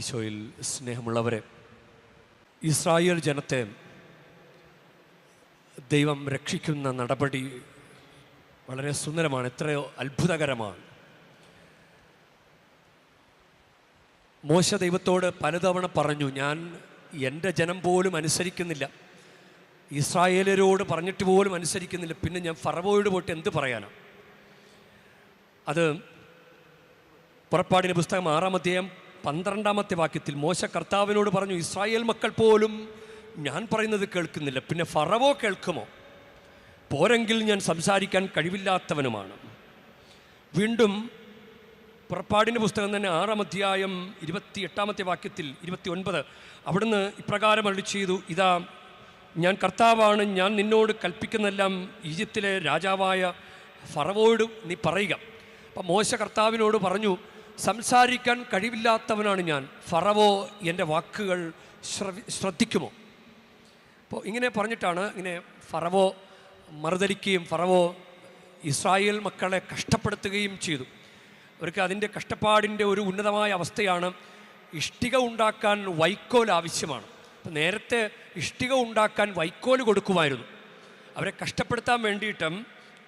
ഈശോയിൽ സ്നേഹമുള്ളവരെ ഇസ്രായേൽ ജനത്തെ ദൈവം രക്ഷിക്കുന്ന നടപടി വളരെ സുന്ദരമാണ് എത്രയോ അത്ഭുതകരമാണ്. മോശ ദൈവത്തോട് പലതവണ പറഞ്ഞു ഞാൻ എന്റെ ജനം പോലും അനുസരിക്കുന്നില്ല. ഇസ്രായേലരോട് പറഞ്ഞിട്ട് പോലും അനുസരിക്കുന്നില്ല. പിന്നെ ഞാൻ ഫറവോയോട് പോയിട്ട് എന്ത് പറയാനാണ് അത് പുറപ്പാടിന്റെ പുസ്തകം ആറാം അധ്യായം പന്ത്രണ്ടാമത്തെ വാക്യത്തിൽ മോശ കർത്താവിനോട് പറഞ്ഞു ഇസ്രായേൽ മക്കൾ പോലും ഞാൻ പറയുന്നത് കേൾക്കുന്നില്ല. പിന്നെ ഫറവോ കേൾക്കുമോ? പോരെങ്കിൽ ഞാൻ സംസാരിക്കാൻ കഴിവില്ലാത്തവനുമാണ്. വീണ്ടും പുറപ്പാടിന്റെ പുസ്തകം തന്നെ ആറാം അധ്യായം ഇരുപത്തി എട്ടാമത്തെ വാക്യത്തിൽ ഇരുപത്തി ഒൻപത് അവിടുന്ന് ഇപ്രകാരം അരളി ചെയ്തു ഇതാ ഞാൻ കർത്താവാണ് ഞാൻ നിന്നോട് കൽപ്പിക്കുന്നെല്ലാം ഈജിപ്തിലെ രാജാവായ ഫറവോയോട് നീ പറയുക. അപ്പം മോശ കർത്താവിനോട് പറഞ്ഞു സംസാരിക്കാൻ കഴിവില്ലാത്തവനാണ് ഞാൻ. ഫറവോ എന്റെ വാക്കുകൾ ശ്രദ്ധിക്കുമോ? അപ്പോൾ ഇങ്ങനെ പറഞ്ഞിട്ടാണ് ഇങ്ങനെ ഫറവോ മറുതരിക്കുകയും ഫറവോ ഇസ്രായേൽ മക്കളെ കഷ്ടപ്പെടുത്തുകയും ചെയ്തു. അവർക്ക് അതിന്റെ കഷ്ടപ്പാടിന്റെ ഒരു ഉന്നതമായ അവസ്ഥയാണ് ഇഷ്ടിക ഉണ്ടാക്കാൻ വൈക്കോൽ ആവശ്യമാണ്. അപ്പം നേരത്തെ ഇഷ്ടിക ഉണ്ടാക്കാൻ വൈക്കോൽ കൊടുക്കുമായിരുന്നു. അവരെ കഷ്ടപ്പെടുത്താൻ വേണ്ടിയിട്ടും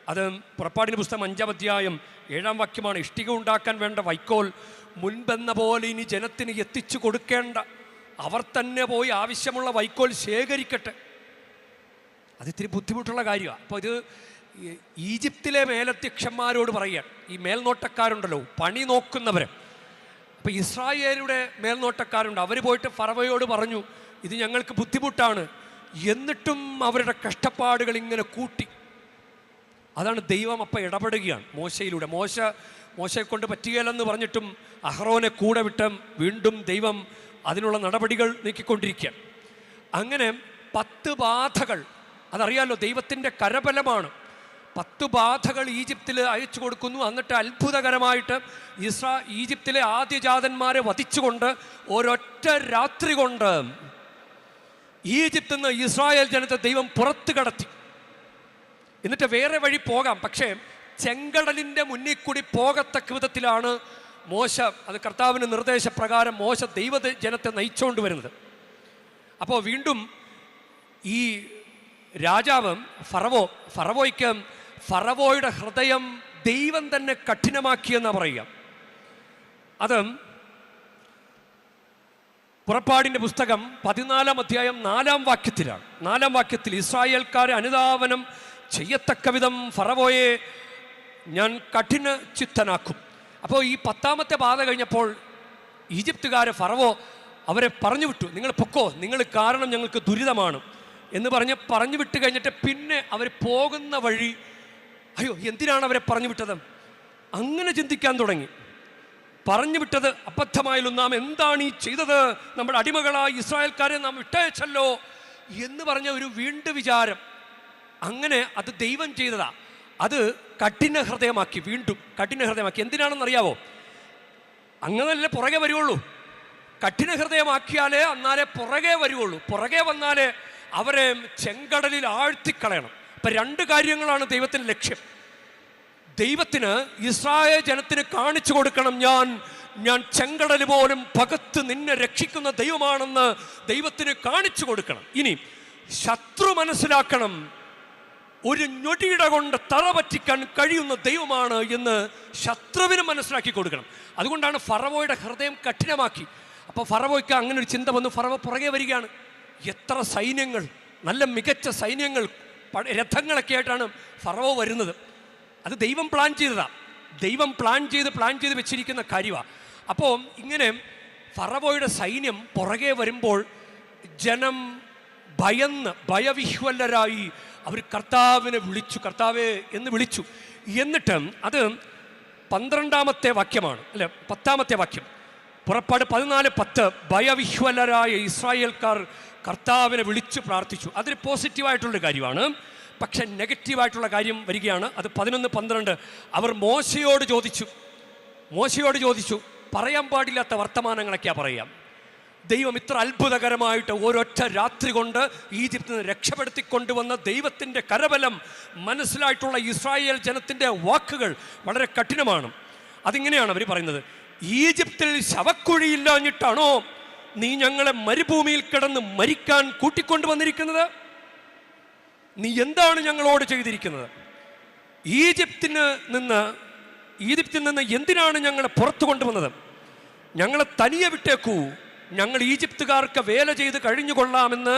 അത് പുറപ്പാടിന്റെ പുസ്തകം അഞ്ചാം അധ്യായം ഏഴാം വാക്യമാണ്. ഇഷ്ടിക ഉണ്ടാക്കാൻ വേണ്ട വൈക്കോൽ മുൻപെന്ന പോലെ ഇനി ജനത്തിന് എത്തിച്ചു കൊടുക്കേണ്ട. അവർ തന്നെ പോയി ആവശ്യമുള്ള വൈക്കോൽ ശേഖരിക്കട്ടെ. അതിത്തിരി ബുദ്ധിമുട്ടുള്ള കാര്യമാണ്. അപ്പോൾ ഇത് ഈജിപ്തിലെ മേലധ്യക്ഷന്മാരോട് പറയുക ഈ മേൽനോട്ടക്കാരുണ്ടല്ലോ പണി നോക്കുന്നവർ അപ്പോൾ ഇസ്രായേലിയുടെ മേൽനോട്ടക്കാരുണ്ട്. അവർ പോയിട്ട് ഫറവയോട് പറഞ്ഞു ഇത് ഞങ്ങൾക്ക് ബുദ്ധിമുട്ടാണ്. എന്നിട്ടും അവരുടെ കഷ്ടപ്പാടുകൾ ഇങ്ങനെ കൂട്ടി. അതാണ് ദൈവം അപ്പം ഇടപെടുകയാണ് മോശയിലൂടെ. മോശ മോശയെ കൊണ്ട് പറ്റുകയില്ലെന്ന് പറഞ്ഞിട്ടും അഹ്റോനെ കൂടെ വിട്ട് വീണ്ടും ദൈവം അതിനുള്ള നടപടികൾ നീക്കിക്കൊണ്ടിരിക്കുകയാണ്. അങ്ങനെ പത്ത് ബാധകൾ അതറിയാലോ ദൈവത്തിന്റെ കരബലമാണ്. പത്ത് ബാധകൾ ഈജിപ്തിൽ അയച്ചു കൊടുക്കുന്നു. എന്നിട്ട് അത്ഭുതകരമായിട്ട് ഇസ്രാ ഈജിപ്തിലെ ആദ്യജാതന്മാരെ വധിച്ചുകൊണ്ട് ഒരൊറ്റ രാത്രി കൊണ്ട് ഈജിപ്തിൽ നിന്ന് ഇസ്രായേൽ ജനത്തെ ദൈവം പുറത്തു കടത്തി. എന്നിട്ട് വേറെ വഴി പോകാം. പക്ഷേ ചെങ്കടലിന്റെ മുന്നിൽ കൂടി പോകത്തക്ക വിധത്തിലാണ് മോശ അത് കർത്താവിന്റെ നിർദ്ദേശപ്രകാരം മോശ ദൈവ ജനത്തെ നയിച്ചുകൊണ്ട് വരുന്നത്. അപ്പോൾ വീണ്ടും ഈ രാജാവ് ഫറവോ ഫറവോയ്ക്ക് ഫറവോയുടെ ഹൃദയം ദൈവം തന്നെ കഠിനമാക്കിയെന്നാണ് പറയുക. അത് പുറപ്പാടിന്റെ പുസ്തകം പതിനാലാം അധ്യായം നാലാം വാക്യത്തിലാണ്. നാലാം വാക്യത്തിൽ ഇസ്രായേൽക്കാരെ അനുധാവനം ചെയ്യത്തക്ക വിധം ഫറവോയെ ഞാൻ കഠിന ചിത്തനാക്കും. അപ്പോൾ ഈ പത്താമത്തെ ബാധ കഴിഞ്ഞപ്പോൾ ഈജിപ്തുകാരെ ഫറവോ അവരെ പറഞ്ഞു വിട്ടു. നിങ്ങൾ പൊക്കോ നിങ്ങൾ കാരണം ഞങ്ങൾക്ക് ദുരിതമാണ് എന്ന് പറഞ്ഞ് പറഞ്ഞു വിട്ട് കഴിഞ്ഞിട്ട് പിന്നെ അവർ പോകുന്ന വഴി അയ്യോ എന്തിനാണ് അവരെ പറഞ്ഞു വിട്ടത്? അങ്ങനെ ചിന്തിക്കാൻ തുടങ്ങി. പറഞ്ഞു വിട്ടത് അബദ്ധമായാലും നാം എന്താണ് ഈ ചെയ്തത്? നമ്മുടെ അടിമകളായ ഇസ്രായേൽക്കാരെ നാം വിട്ടയച്ചല്ലോ എന്ന് പറഞ്ഞ ഒരു വീണ്ടു വിചാരം. അങ്ങനെ അത് ദൈവം ചെയ്തതാ. അത് കഠിന ഹൃദയമാക്കി വീണ്ടും കഠിന ഹൃദയമാക്കി. എന്തിനാണെന്ന് അറിയാവോ? അങ്ങനല്ലേ പുറകെ വരുവുള്ളൂ. കഠിന ഹൃദയമാക്കിയാലേ അന്നാലേ പുറകെ വരുവുള്ളൂ. പുറകെ വന്നാലേ അവരെ ചെങ്കടലിൽ ആഴ്ത്തിക്കളയണം. ഇപ്പം രണ്ട് കാര്യങ്ങളാണ് ദൈവത്തിന്റെ ലക്ഷ്യം. ദൈവത്തിന് ഇസ്രായേൽ ജനത്തിന് കാണിച്ചു കൊടുക്കണം ഞാൻ ഞാൻ ചെങ്കടൽ പോലും പകത്ത് നിന്നെ രക്ഷിക്കുന്ന ദൈവമാണെന്ന് ദൈവത്തിന് കാണിച്ചു കൊടുക്കണം. ഇനി ശത്രു മനസ്സിലാക്കണം. ഒരു ഞൊടിയിട കൊണ്ട് തറ പറ്റിക്കാൻ കഴിയുന്ന ദൈവമാണ് എന്ന് ശത്രുവിന് മനസ്സിലാക്കി കൊടുക്കണം. അതുകൊണ്ടാണ് ഫറവോയുടെ ഹൃദയം കഠിനമാക്കി. അപ്പോൾ ഫറവോയ്ക്ക് അങ്ങനെ ഒരു ചിന്ത വന്നു. ഫറവ പുറകെ വരികയാണ്. എത്ര സൈന്യങ്ങൾ നല്ല മികച്ച സൈന്യങ്ങൾ രഥങ്ങളൊക്കെ ആയിട്ടാണ് ഫറവോ വരുന്നത്. അത് ദൈവം പ്ലാൻ ചെയ്തതാ. ദൈവം പ്ലാൻ ചെയ്ത് പ്ലാൻ ചെയ്ത് വെച്ചിരിക്കുന്ന കാര്യമാണ് അപ്പോൾ ഇങ്ങനെ ഫറവോയുടെ സൈന്യം പുറകെ വരുമ്പോൾ ജനം ഭയന്ന് ഭയവിഹ്വലരായി അവർ കർത്താവിനെ വിളിച്ചു കർത്താവെ എന്ന് വിളിച്ചു. എന്നിട്ട് അത് പന്ത്രണ്ടാമത്തെ വാക്യമാണ് അല്ലെ? പത്താമത്തെ വാക്യം. പുറപ്പാട് പതിനാല് പത്ത് ഭയവിഹ്വലരായ ഇസ്രായേൽക്കാർ കർത്താവിനെ വിളിച്ചു പ്രാർത്ഥിച്ചു. അതൊരു പോസിറ്റീവായിട്ടുള്ള കാര്യമാണ്. പക്ഷെ നെഗറ്റീവായിട്ടുള്ള കാര്യം വരികയാണ്. അത് പതിനൊന്ന് പന്ത്രണ്ട്. അവർ മോശയോട് ചോദിച്ചു. മോശയോട് ചോദിച്ചു. പറയാൻ പാടില്ലാത്ത വർത്തമാനങ്ങളൊക്കെയാണ് പറയാം ദൈവം ഇത്ര അത്ഭുതകരമായിട്ട് ഒരൊറ്റ രാത്രി കൊണ്ട് ഈജിപ്തിൽ നിന്ന് രക്ഷപ്പെടുത്തിക്കൊണ്ടുവന്ന ദൈവത്തിന്റെ കരബലം മനസ്സിലായിട്ടുള്ള ഇസ്രായേൽ ജനത്തിന്റെ വാക്കുകൾ വളരെ കഠിനമാണ്. അതിങ്ങനെയാണ് അവർ പറയുന്നത്. ഈജിപ്തിൽ ശവക്കുഴിയില്ലാഞ്ഞിട്ടാണോ നീ ഞങ്ങളെ മരുഭൂമിയിൽ കിടന്ന് മരിക്കാൻ കൂട്ടിക്കൊണ്ടുവന്നിരിക്കുന്നത് നീ എന്താണ് ഞങ്ങളോട് ചെയ്തിരിക്കുന്നത്? ഈജിപ്തിന് നിന്ന് ഈജിപ്തിൽ നിന്ന് എന്തിനാണ് ഞങ്ങളെ പുറത്തു കൊണ്ടുവന്നത് ഞങ്ങളെ തനിയെ വിട്ടേക്കൂ. ഞങ്ങൾ ഈജിപ്തുകാർക്ക് വേല ചെയ്ത് കഴിഞ്ഞുകൊള്ളാമെന്ന്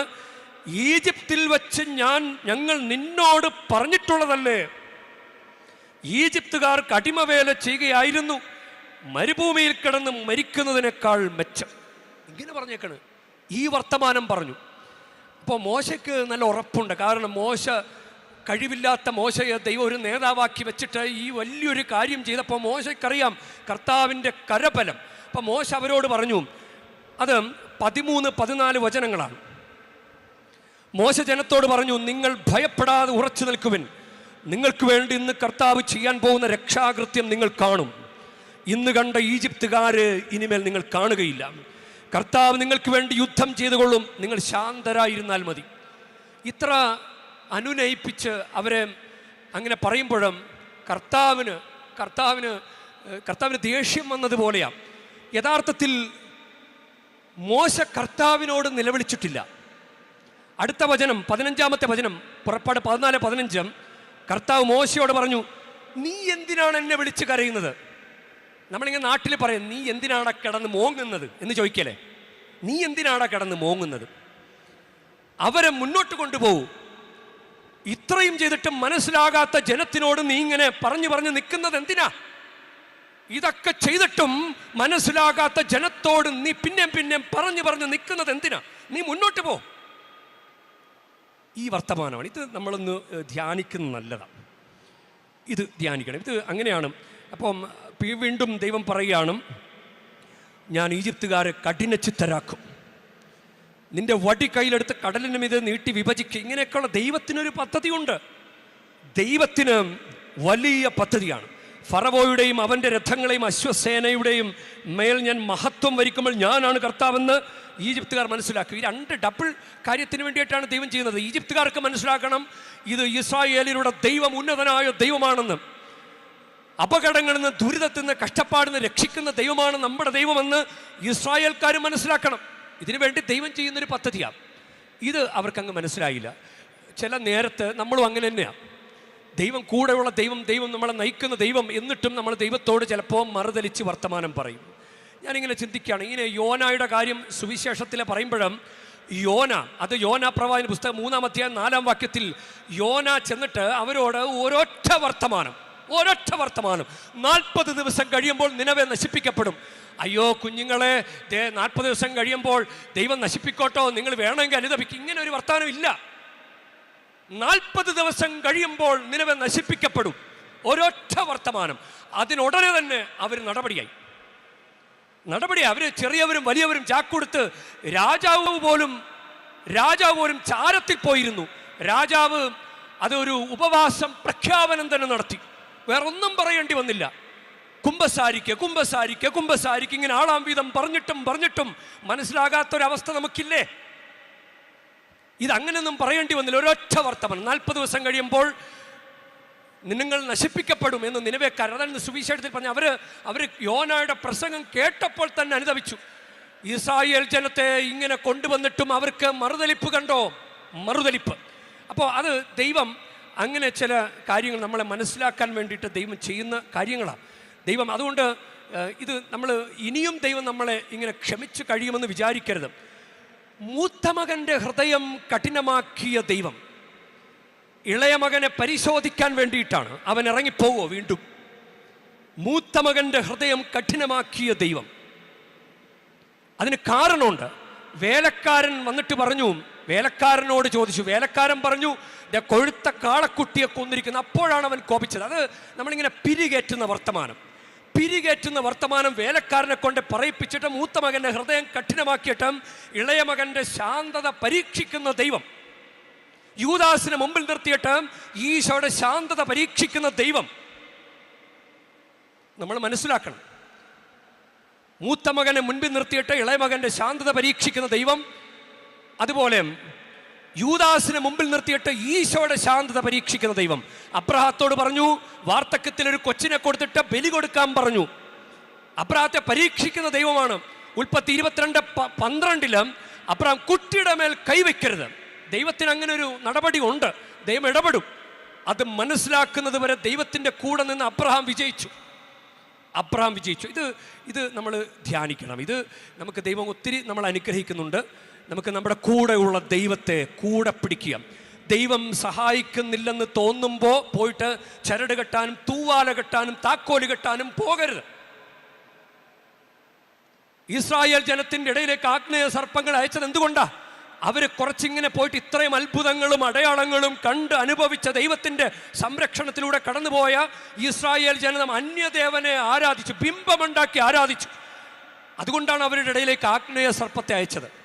ഈജിപ്തിൽ വച്ച് ഞാൻ ഞങ്ങൾ നിന്നോട് പറഞ്ഞിട്ടുള്ളതല്ലേ? ഈജിപ്തുകാർക്ക് അടിമവേല ചെയ്യുകയായിരുന്നു. മരുഭൂമിയിൽ കിടന്ന് മരിക്കുന്നതിനേക്കാൾ മെച്ചം. ഇങ്ങനെ പറഞ്ഞേക്കാണ്. ഈ വർത്തമാനം പറഞ്ഞു. അപ്പോൾ മോശയ്ക്ക് നല്ല ഉറപ്പുണ്ട്. കാരണം മോശ കഴിവില്ലാത്ത മോശയെ ദൈവം ഒരു നേതാവാക്കി വെച്ചിട്ട് ഈ വലിയൊരു കാര്യം ചെയ്തപ്പോൾ മോശയ്ക്കറിയാം കർത്താവിന്റെ കരബലം. അപ്പോൾ മോശ അവരോട് പറഞ്ഞു അത് പതിമൂന്ന് പതിനാല് വചനങ്ങളാണ്. മോശ ജനത്തോട് പറഞ്ഞു നിങ്ങൾ ഭയപ്പെടാതെ ഉറച്ചു നിൽക്കുവിൻ. നിങ്ങൾക്ക് വേണ്ടി ഇന്ന് കർത്താവ് ചെയ്യാൻ പോകുന്ന രക്ഷാകൃത്യം നിങ്ങൾ കാണും. ഇന്ന് കണ്ട ഈജിപ്തുകാര് ഇനിമേൽ നിങ്ങൾ കാണുകയില്ല. കർത്താവ് നിങ്ങൾക്ക് വേണ്ടി യുദ്ധം ചെയ്തുകൊള്ളും. നിങ്ങൾ ശാന്തരായിരുന്നാൽ മതി. ഇത്ര അനുനയിപ്പിച്ച് അവരെ അങ്ങനെ പറയുമ്പോഴും കർത്താവിന് കർത്താവിന് കർത്താവിന് ദേഷ്യം വന്നതുപോലെയാണ് യഥാർത്ഥത്തിൽ മോശ കർത്താവിനോട് നിലവിളിച്ചിട്ടില്ല. അടുത്ത വചനം പതിനഞ്ചാമത്തെ വചനം പുറപ്പാട് പതിനാല് പതിനഞ്ചും. കർത്താവ് മോശയോട് പറഞ്ഞു നീ എന്തിനാണ് എന്നെ വിളിച്ച് കരയുന്നത്? നമ്മളിങ്ങനെ നാട്ടിൽ പറയും നീ എന്തിനാണ് കിടന്ന് മോങ്ങുന്നത്? എന്ന് ചോദിക്കലേ നീ എന്തിനാണ് കിടന്ന് മോങ്ങുന്നത്? അവരെ മുന്നോട്ട് കൊണ്ടുപോകൂ. ഇത്രയും ചെയ്തിട്ടും മനസ്സിലാകാത്ത ജനത്തിനോട് നീ ഇങ്ങനെ പറഞ്ഞു പറഞ്ഞു നിൽക്കുന്നത് എന്തിനാ? ഇതൊക്കെ ചെയ്തിട്ടും മനസ്സിലാകാത്ത ജനത്തോട് നീ പിന്നെയും പിന്നെയും പറഞ്ഞു പറഞ്ഞു നിൽക്കുന്നത് എന്തിനാ? നീ മുന്നോട്ട് പോ. ഈ വർത്തമാനമാണ്. ഇത് നമ്മളൊന്ന് ധ്യാനിക്കുന്നത് നല്ലതാണ് ഇത് ധ്യാനിക്കണം. ഇത് അങ്ങനെയാണ്. അപ്പം വീണ്ടും ദൈവം പറയുകയാണ് ഞാൻ ഈജിപ്തുകാരെ കഠിനച്ചിത്തരാക്കും നിന്റെ വടി കയ്യിലെടുത്ത് കടലിനും ഇത് നീട്ടി വിഭജിക്കുക ഇങ്ങനെയൊക്കെയുള്ള ദൈവത്തിനൊരു പദ്ധതിയുണ്ട്. ദൈവത്തിന് വലിയ പദ്ധതിയാണ്. ഫറവോയുടെയും അവന്റെ രഥങ്ങളെയും അശ്വസേനയുടെയും മേൽ ഞാൻ മഹത്വം വരിക്കുമ്പോൾ ഞാനാണ് കർത്താവെന്ന് ഈജിപ്തുകാർ മനസ്സിലാക്കും. ഈ രണ്ട് ഡബിൾ കാര്യത്തിന് വേണ്ടിയിട്ടാണ് ദൈവം ചെയ്യുന്നത്. ഈജിപ്തുകാർക്ക് മനസ്സിലാക്കണം ഇത് ഇസ്രായേലിലൂടെ ദൈവം ഉന്നതനായ ദൈവമാണെന്ന്. അപകടങ്ങളിൽ നിന്ന് ദുരിതത്തിൽ നിന്ന് കഷ്ടപ്പാടിൽ നിന്ന് രക്ഷിക്കുന്ന ദൈവമാണ് നമ്മുടെ ദൈവമെന്ന് ഇസ്രായേൽക്കാർ മനസ്സിലാക്കണം. ഇതിനു വേണ്ടി ദൈവം ചെയ്യുന്നൊരു പദ്ധതിയാണ്. ഇത് അവർക്കങ്ങ് മനസ്സിലായില്ല. ചില നേരത്ത് നമ്മളും അങ്ങനെ തന്നെയാണ് ദൈവം കൂടെയുള്ള ദൈവം ദൈവം നമ്മളെ നയിക്കുന്ന ദൈവം എന്നിട്ടും നമ്മൾ ദൈവത്തോട് ചിലപ്പോൾ മറുതലിച്ച് വർത്തമാനം പറയും. ഞാനിങ്ങനെ ചിന്തിക്കുകയാണ്. ഇങ്ങനെ യോനായുടെ കാര്യം സുവിശേഷത്തിൽ പറയുമ്പോഴും യോന അത് യോന പ്രവാചന പുസ്തകം മൂന്നാം അധ്യായം നാലാം വാക്യത്തിൽ യോന ചെന്നിട്ട് അവരോട് ഒരൊറ്റ വർത്തമാനം ഒരൊറ്റ വർത്തമാനം നാൽപ്പത് ദിവസം കഴിയുമ്പോൾ നിലവെ നശിപ്പിക്കപ്പെടും. അയ്യോ കുഞ്ഞുങ്ങളെ നാൽപ്പത് ദിവസം കഴിയുമ്പോൾ ദൈവം നശിപ്പിക്കോട്ടോ നിങ്ങൾ വേണമെങ്കിൽ അനുദപിക്കും. ഇങ്ങനെ ഒരു വർത്തമാനം ഇല്ല. നാൽപ്പത് ദിവസം കഴിയുമ്പോൾ നിലവെ നശിപ്പിക്കപ്പെടും. ഒരൊറ്റ വർത്തമാനം. അതിനുടനെ തന്നെ അവർ നടപടിയായി. നടപടി അവർ ചെറിയവരും വലിയവരും ചാക്കൊടുത്ത് രാജാവ് പോലും രാജാവ് പോലും ചാരത്തിൽ പോയിരുന്നു. രാജാവ് അതൊരു ഉപവാസം പ്രഖ്യാപനം തന്നെ നടത്തി. വേറൊന്നും പറയേണ്ടി വന്നില്ല. കുംഭസാരിക്ക് കുംഭസാരിക്ക് കുംഭസാരിക്ക് ഇങ്ങനെ ആളാം വീതം പറഞ്ഞിട്ടും പറഞ്ഞിട്ടും മനസ്സിലാകാത്തൊരവസ്ഥ നമുക്കില്ലേ? ഇതങ്ങനെയൊന്നും പറയേണ്ടി വന്നില്ല. ഒരൊറ്റ വർത്തമാനം. നാൽപ്പത് ദിവസം കഴിയുമ്പോൾ നിങ്ങൾ നശിപ്പിക്കപ്പെടും എന്ന് നിലവേക്കാർ അതാണ് സുവിശേഷത്തിൽ പറഞ്ഞ അവർ അവർ യോനായുടെ പ്രസംഗം കേട്ടപ്പോൾ തന്നെ അനുദവിച്ചു ഇസ്രായേൽ ജനത്തെ ഇങ്ങനെ കൊണ്ടുവന്നിട്ടും അവർക്ക് മറുതലിപ്പ് കണ്ടോ? മറുതലിപ്പ്. അപ്പോൾ അത് ദൈവം അങ്ങനെ ചില കാര്യങ്ങൾ നമ്മളെ മനസ്സിലാക്കാൻ വേണ്ടിയിട്ട് ദൈവം ചെയ്യുന്ന കാര്യങ്ങളാണ്. ദൈവം അതുകൊണ്ട് ഇത് നമ്മൾ ഇനിയും ദൈവം നമ്മളെ ഇങ്ങനെ ക്ഷമിച്ച് കഴിയുമെന്ന് വിചാരിക്കരുത്. മൂത്ത മകന്റെ ഹൃദയം കഠിനമാക്കിയ ദൈവം. ഇളയ മകനെ പരിശോധിക്കാൻ വേണ്ടിയിട്ടാണ്. അവൻ ഇറങ്ങിപ്പോവോ വീണ്ടും? മൂത്ത മകന്റെ ഹൃദയം കഠിനമാക്കിയ ദൈവം. അതിന് കാരണമുണ്ട്. വേലക്കാരൻ വന്നിട്ട് പറഞ്ഞു വേലക്കാരനോട് ചോദിച്ചു. വേലക്കാരൻ പറഞ്ഞു "ദേ കൊഴുത്ത കാളക്കുട്ടിയെ കൊന്നിരിക്കുന്നു. അപ്പോഴാണ് അവൻ കോപിച്ചത്. അത് നമ്മളിങ്ങനെ പിരികേറ്റുന്ന വർത്തമാനം. പിരികേറ്റുന്ന വർത്തമാനം വേലക്കാരനെ കൊണ്ട് പറയിപ്പിച്ചിട്ട് മൂത്ത മകന്റെ ഹൃദയം കഠിനമാക്കിയിട്ടും ഇളയ മകന്റെ ശാന്തത പരീക്ഷിക്കുന്ന ദൈവം. യൂദാസിന് മുമ്പിൽ നിർത്തിയിട്ട് ഈശോയുടെ ശാന്തത പരീക്ഷിക്കുന്ന ദൈവം. നമ്മൾ മനസ്സിലാക്കണം. മൂത്ത മകനെ മുൻപിൽ നിർത്തിയിട്ട് ഇളയ മകന്റെ ശാന്തത പരീക്ഷിക്കുന്ന ദൈവം. അതുപോലെ യൂദാസിനെ മുമ്പിൽ നിർത്തിയിട്ട് ഈശോയുടെ ശാന്തത പരീക്ഷിക്കുന്ന ദൈവം. അബ്രഹാത്തോട് പറഞ്ഞു വാർദ്ധക്യത്തിൽ ഒരു കൊച്ചിനെ കൊടുത്തിട്ട് ബലി കൊടുക്കാൻ പറഞ്ഞു. അബ്രഹത്തെ പരീക്ഷിക്കുന്ന ദൈവമാണ്. ഉൽപ്പത്തി ഇരുപത്തിരണ്ട് പന്ത്രണ്ടിൽ പന്ത്രണ്ടിലും അബ്രാം കുട്ടിയുടെ മേൽ കൈവയ്ക്കരുത് ദൈവത്തിന് അങ്ങനെ ഒരു നടപടി ഉണ്ട്. ദൈവം ഇടപെടും. അത് മനസ്സിലാക്കുന്നത് വരെ ദൈവത്തിന്റെ കൂടെ നിന്ന് അബ്രഹാം വിജയിച്ചു. അബ്രഹാം വിജയിച്ചു. ഇത് ഇത് നമ്മൾ ധ്യാനിക്കണം. ഇത് നമുക്ക് ദൈവം ഒത്തിരി നമ്മൾ അനുഗ്രഹിക്കുന്നുണ്ട്. നമുക്ക് നമ്മുടെ കൂടെയുള്ള ദൈവത്തെ കൂടെ പിടിക്കുക. ദൈവം സഹായിക്കുന്നില്ലെന്ന് തോന്നുമ്പോൾ പോയിട്ട് ചരട് കെട്ടാനും തൂവാല കെട്ടാനും താക്കോൽ കെട്ടാനും പോകരുത്. ഇസ്രായേൽ ജനത്തിന്റെ ഇടയിലേക്ക് ആഗ്നേയ സർപ്പങ്ങൾ അയച്ചത് എന്തുകൊണ്ടാ? അവർ കുറച്ചിങ്ങനെ പോയിട്ട് ഇത്രയും അത്ഭുതങ്ങളും അടയാളങ്ങളും കണ്ട് അനുഭവിച്ച ദൈവത്തിന്റെ സംരക്ഷണത്തിലൂടെ കടന്നുപോയ ഇസ്രായേൽ ജനതം അന്യദേവനെ ആരാധിച്ചു ബിംബമുണ്ടാക്കി ആരാധിച്ചു. അതുകൊണ്ടാണ് അവരുടെ ഇടയിലേക്ക് ആഗ്നേയ സർപ്പത്തെ അയച്ചത്.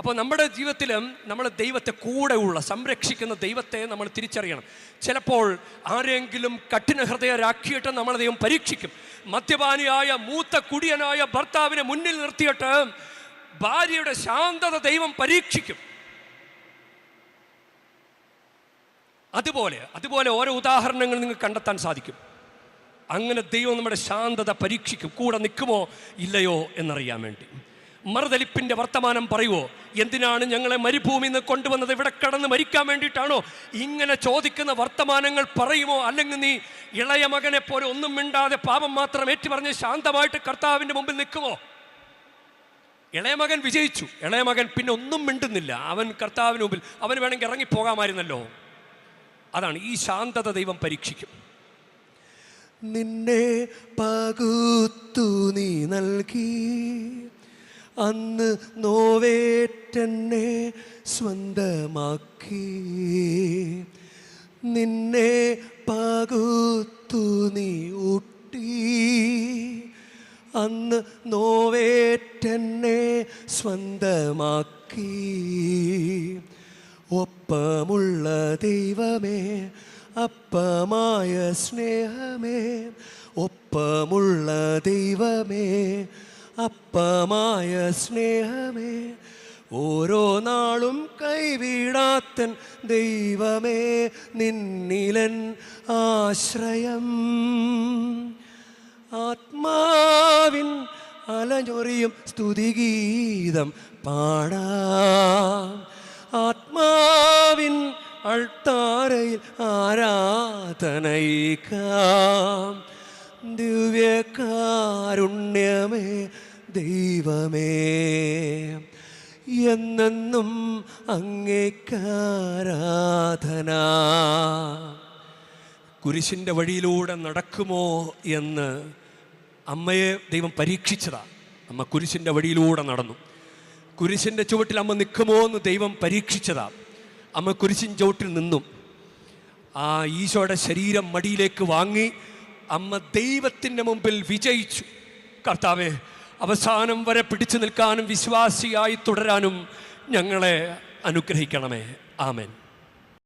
അപ്പോൾ നമ്മുടെ ജീവിതത്തിലും നമ്മൾ ദൈവത്തെ കൂടെയുള്ള സംരക്ഷിക്കുന്ന ദൈവത്തെ നമ്മൾ തിരിച്ചറിയണം. ചിലപ്പോൾ ആരെങ്കിലും കഠിന ഹൃദയരാക്കിയിട്ട് നമ്മൾ ദൈവം പരീക്ഷിക്കും. മദ്യപാനിയായ മൂത്ത കുടിയനായ ഭർത്താവിനെ മുന്നിൽ നിർത്തിയിട്ട് ഭാര്യയുടെ ശാന്തത ദൈവം പരീക്ഷിക്കും. അതുപോലെ അതുപോലെ ഓരോ ഉദാഹരണങ്ങൾ നിങ്ങൾക്ക് കണ്ടെത്താൻ സാധിക്കും. അങ്ങനെ ദൈവം നമ്മുടെ ശാന്തത പരീക്ഷിക്കും. കൂടെ നിൽക്കുമോ? ഇല്ലയോ എന്നറിയാൻ വേണ്ടി. മറുതലിപ്പിന്റെ വർത്തമാനം പറയുമോ എന്തിനാണ് ഞങ്ങളെ മരുഭൂമിയിൽ നിന്ന് കൊണ്ടുവന്നത്? ഇവിടെ കടന്ന് മരിക്കാൻ വേണ്ടിയിട്ടാണോ? ഇങ്ങനെ ചോദിക്കുന്ന വർത്തമാനങ്ങൾ പറയുമോ? അല്ലെങ്കിൽ നീ ഇളയ മകനെ പോലെ ഒന്നും മിണ്ടാതെ പാപം മാത്രം ഏറ്റുപറഞ്ഞ് ശാന്തമായിട്ട് കർത്താവിന്റെ മുമ്പിൽ നിൽക്കുമോ ഇളയമകൻ വിജയിച്ചു. ഇളയമകൻ പിന്നെ ഒന്നും മിണ്ടുന്നില്ല. അവൻ കർത്താവിന് മുമ്പിൽ അവന് വേണമെങ്കിൽ ഇറങ്ങിപ്പോകാമായിരുന്നല്ലോ. അതാണ് ഈ ശാന്തത ദൈവം പരീക്ഷിക്കും. നിന്നെ പകുത്തു നീ നൽകി. അന്ന് നോവേറ്റെന്നെ സ്വന്തമാക്കി. നിന്നെ പകുത്തു നീ ഊട്ടി. അന്ന് നോവേറ്റെന്നെ സ്വന്തമാക്കി. ഒപ്പമുള്ള ദൈവമേ അപ്പമായ സ്നേഹമേ ഒപ്പമുള്ള ദൈവമേ അപ്പമായ സ്നേഹമേ ഓരോ നാളും കൈവിടാത്തൻ ദൈവമേ നിന്നിലൻ ആശ്രയം. ആത്മാവിൻ അലഞ്ഞൊറിയും സ്തുതിഗീതം പാടാം. ആത്മാവിൻ അൾത്താരയിൽ ആരാധനയിക്കാം. ദിവ്യകാരുണ്യമേ ദൈവമേ എന്നെന്നും അങ്ങേക്കാരാധന. കുരിശിന്റെ വഴിയിലൂടെ നടക്കുമോ എന്ന് അമ്മയെ ദൈവം പരീക്ഷിച്ചതാ. അമ്മ കുരിശിന്റെ വഴിയിലൂടെ നടന്നു. കുരിശിന്റെ ചുവട്ടിൽ അമ്മ നിൽക്കുമോ എന്ന് ദൈവം പരീക്ഷിച്ചതാ. അമ്മ കുരിശിൻ ചുവട്ടിൽ നിന്നും. ആ ഈശോയുടെ ശരീരം മടിയിലേക്ക് വാങ്ങി അമ്മ ദൈവത്തിന്റെ മുമ്പിൽ വിജയിച്ചു. കർത്താവെ അവസാനം വരെ പിടിച്ചു നിൽക്കാനും വിശ്വാസിയായി തുടരാനും ഞങ്ങളെ അനുഗ്രഹിക്കണമേ. ആമേൻ.